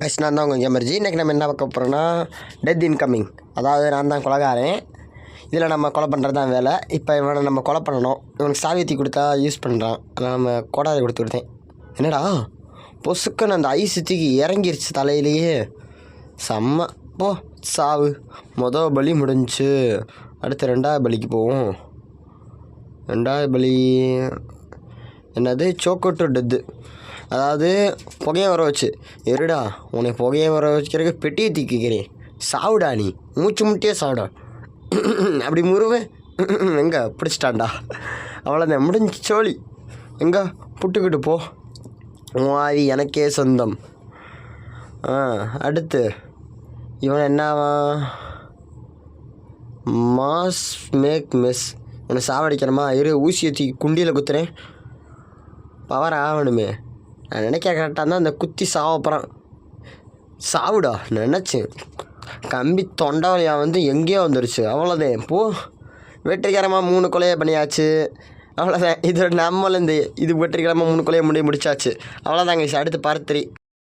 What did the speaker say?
Guys நான் தான் உங்கள் கேமர்ஜி இன்றைக்கி நம்ம என்ன பார்க்க போகிறோன்னா டெத் இன்கமிங் அதாவது நான் தான் கொலகாரன். இதில் நம்ம கொலை பண்ணுறது தான் வேலை. இப்போ இவனை நம்ம கொலை பண்ணணும். இவனுக்கு சாவியத்தி கொடுத்தா யூஸ் பண்ணுறான் அதனால் நம்ம கோடாரி கொடுத்து கொடுத்தேன் என்னடா? பொசுக்குன்னு அந்த ஐஸ் தூக்கி இறங்கிருச்சு தலையிலேயே. செம்ம. போ சாவு. மொதல் பலி முடிஞ்சு. அடுத்து ரெண்டாவது பலிக்கு போவோம். ரெண்டாவது பலி என்னது? சோக்கோ டு டெத்து அதாவது புகையை வர வச்சு. இருடா உன்னை புகையை வர வச்சுக்கிறதுக்கு பெட்டியை தீக்கிக்கிறேன். சாவுடா நீ. மூச்சு முட்டியே சாவிடா. அப்படி முருவேன் எங்கே பிடிச்சிட்டான்டா. அவ்வளோதான் முடிஞ்சு சோழி. எங்கே புட்டுக்கிட்டு போ. உன் எனக்கே சொந்தம். ஆ அடுத்து. இவன் என்னவா? Mass make miss. என்னை சாவடிக்கணுமா இரு ஊசியை தூக்கி குண்டியில் குத்துறேன். பவர் ஆகணுமே. நான் நினைக்க கரெக்டாக இருந்தால் அந்த குத்தி சாவப்போகிறான் சாவுடா நினச்சேன் கம்பி தொண்டவலியா வந்து எங்கேயோ வந்துருச்சு. அவ்வளோதான் போ. வெற்றிகரமாக மூணு கொலையை பண்ணியாச்சு. அவ்வளோதான் இது நம்மள இந்த இது வெற்றிகரமாக மூணு கொலையை முடிய முடிச்சாச்சு. அவ்வளோதாங்க அடுத்து பார்ட் த்ரீ